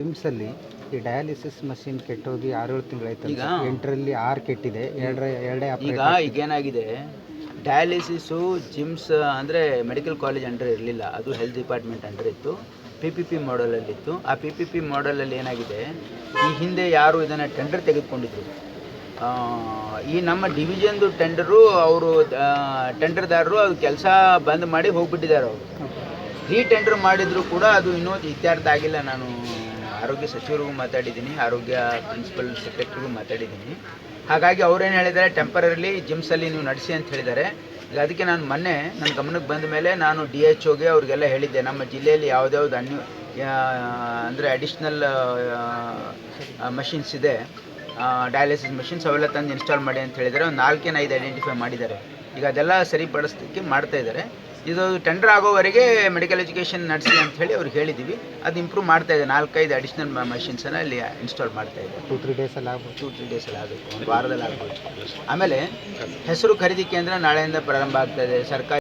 ಜಿಮ್ಸಲ್ಲಿ ಈ dialysis machine ಕೆಟ್ಟೋಗಿ ಆರೇಳು ತಿಂಗಳಾಯ್ತು ಈಗ? ಎಂಟರಲ್ಲಿ ಆರು ಕೆಟ್ಟಿದೆ ಎರಡರ ಎರಡೇ ಈಗ ಈಗೇನಾಗಿದೆ? ಏನಾಗಿದೆ ಡಯಾಲಿಸಿಸು ಜಿಮ್ಸ್ ಅಂದರೆ ಮೆಡಿಕಲ್ ಕಾಲೇಜ್ ಅಂಡರ್ ಇರಲಿಲ್ಲ. ಅದು ಹೆಲ್ತ್ ಡಿಪಾರ್ಟ್ಮೆಂಟ್ ಅಂಡರ್ ಇತ್ತು. ಪಿ ಪಿ ಪಿ ಮಾಡಲಲ್ಲಿತ್ತು ಆ ಪಿ ಪಿ ಪಿ ಮಾಡಲಲ್ಲಿ ಏನಾಗಿದೆ? ಈ ಹಿಂದೆ ಯಾರು ಇದನ್ನು ಟೆಂಡರ್ ತೆಗೆದುಕೊಂಡಿದ್ರು? ಈ ನಮ್ಮ ಡಿವಿಜನ್ದು ಟೆಂಡರು ಅವರು ಟೆಂಡರ್ದಾರರು ಅದು ಕೆಲಸ ಬಂದ್ ಮಾಡಿ ಹೋಗ್ಬಿಟ್ಟಿದ್ದಾರೆ ಅವರು. ರೀ ಟೆಂಡರ್ ಮಾಡಿದರೂ ಕೂಡ ಅದು ಇನ್ನೂ ಇತ್ಯರ್ಥ ಆಗಿಲ್ಲ ನಾನು ಆರೋಗ್ಯ ಸಚಿವರಿಗೂ ಮಾತಾಡಿದ್ದೀನಿ, ಆರೋಗ್ಯ ಪ್ರಿನ್ಸಿಪಲ್ ಸೆಕ್ರೆಟರಿಗೂ ಮಾತಾಡಿದ್ದೀನಿ. ಹಾಗಾಗಿ ಅವ್ರೇನು ಹೇಳಿದ್ದಾರೆ ಟೆಂಪರರಿಲಿ ಜಿಮ್ಸಲ್ಲಿ ನೀವು ನಡೆಸಿ ಅಂತ ಹೇಳಿದ್ದಾರೆ. ಈಗ ಅದಕ್ಕೆ ನಾನು ಮೊನ್ನೆ ನನ್ನ ಗಮನಕ್ಕೆ ಬಂದ ಮೇಲೆ ನಾನು ಡಿ ಎಚ್ ಓಗೆ ಅವ್ರಿಗೆಲ್ಲ ಹೇಳಿದ್ದೆ, ನಮ್ಮ ಜಿಲ್ಲೆಯಲ್ಲಿ ಯಾವುದ್ಯಾವ್ದು ಅನ್ಯ ಅಂದರೆ ಅಡಿಷ್ನಲ್ ಮಷಿನ್ಸ್ ಇದೆ ಡಯಾಲಿಸಿಸ್ ಮಷಿನ್ಸ್ ಅವೆಲ್ಲ ತಂದು ಇನ್ಸ್ಟಾಲ್ ಮಾಡಿ ಅಂತ ಹೇಳಿದ್ದಾರೆ. ಒಂದು ನಾಲ್ಕೇನು ಐದು ಐಡೆಂಟಿಫೈ ಮಾಡಿದ್ದಾರೆ. ಈಗ ಅದೆಲ್ಲ ಸರಿಪಡಿಸೋದಕ್ಕೆ ಮಾಡ್ತಾ ಇದ್ದಾರೆ. ಇದು ಟೆಂಡರ್ ಆಗೋವರೆಗೆ ಮೆಡಿಕಲ್ ಎಜುಕೇಷನ್ ನಡೆಸಿ ಅಂತ ಹೇಳಿ ಅವ್ರಿಗೆ ಹೇಳಿದ್ದೀವಿ ಅದು ಇಂಪ್ರೂವ್ ಮಾಡ್ತಾ ಇದೆ. ನಾಲ್ಕೈದು ಮಷಿನ್ಸ್ ಮಷಿನ್ಸನ್ನು ಅಲ್ಲಿ ಇನ್ಸ್ಟಾಲ್ ಮಾಡ್ತಾ ಇದೆ. ಟೂ ತ್ರೀ ಅಲ್ಲಿ ಆಗ್ಬೋದು. ಟೂ ತ್ರೀ ಅಲ್ಲಿ ಆಗಬೇಕು. ಒಂದು ವಾರದಲ್ಲಿ ಆಗ್ಬೋದು. ಆಮೇಲೆ ಹೆಸರು ಖರೀದಿ ಕೇಂದ್ರ ನಾಳೆಯಿಂದ ಪ್ರಾರಂಭ ಆಗ್ತಾ ಇದೆ. ಸರ್ಕಾರಿ